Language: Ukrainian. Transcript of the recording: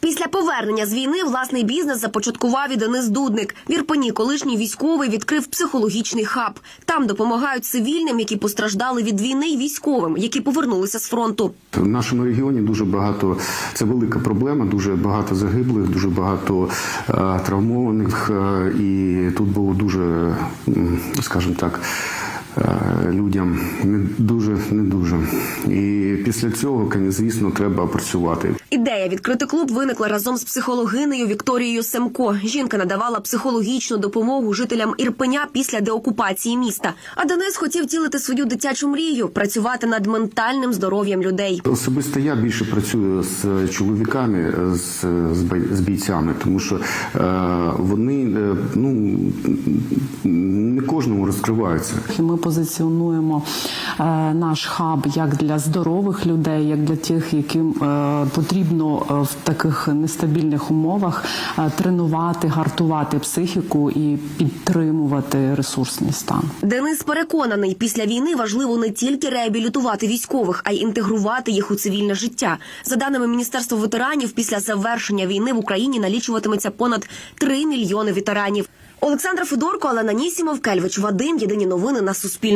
Після повернення з війни власний бізнес започаткував і Денис Дудник. В Ірпені колишній військовий відкрив психологічний хаб. Там допомагають цивільним, які постраждали від війни, і військовим, які повернулися з фронту. В нашому регіоні дуже багато це велика проблема. Дуже багато загиблих, дуже багато е, травмованих, е, і тут було дуже, скажімо так. Е, Людям не дуже не дуже, і після цього, звісно, треба працювати. Ідея відкрити клуб виникла разом з психологинею Вікторією Семко. Жінка надавала психологічну допомогу жителям Ірпеня після деокупації міста. А Денис хотів тілити свою дитячу мрію працювати над ментальним здоров'ям людей. Особисто я більше працюю з чоловіками, з, з, бійцями, тому що е, вони е, ну кожному розкриваються. Ми позиціонуємо наш хаб як для здорових людей, як для тих, яким е, потрібно е, в таких нестабільних умовах е, тренувати, гартувати психіку і підтримувати ресурсний стан. Денис переконаний, після війни важливо не тільки реабілітувати військових, а й інтегрувати їх у цивільне життя. За даними Міністерства ветеранів, після завершення війни в Україні налічуватиметься понад 3 мільйони ветеранів. Олександра Федорко, Олена Нісімов, Кельвич Вадим. Єдині новини на Суспільному.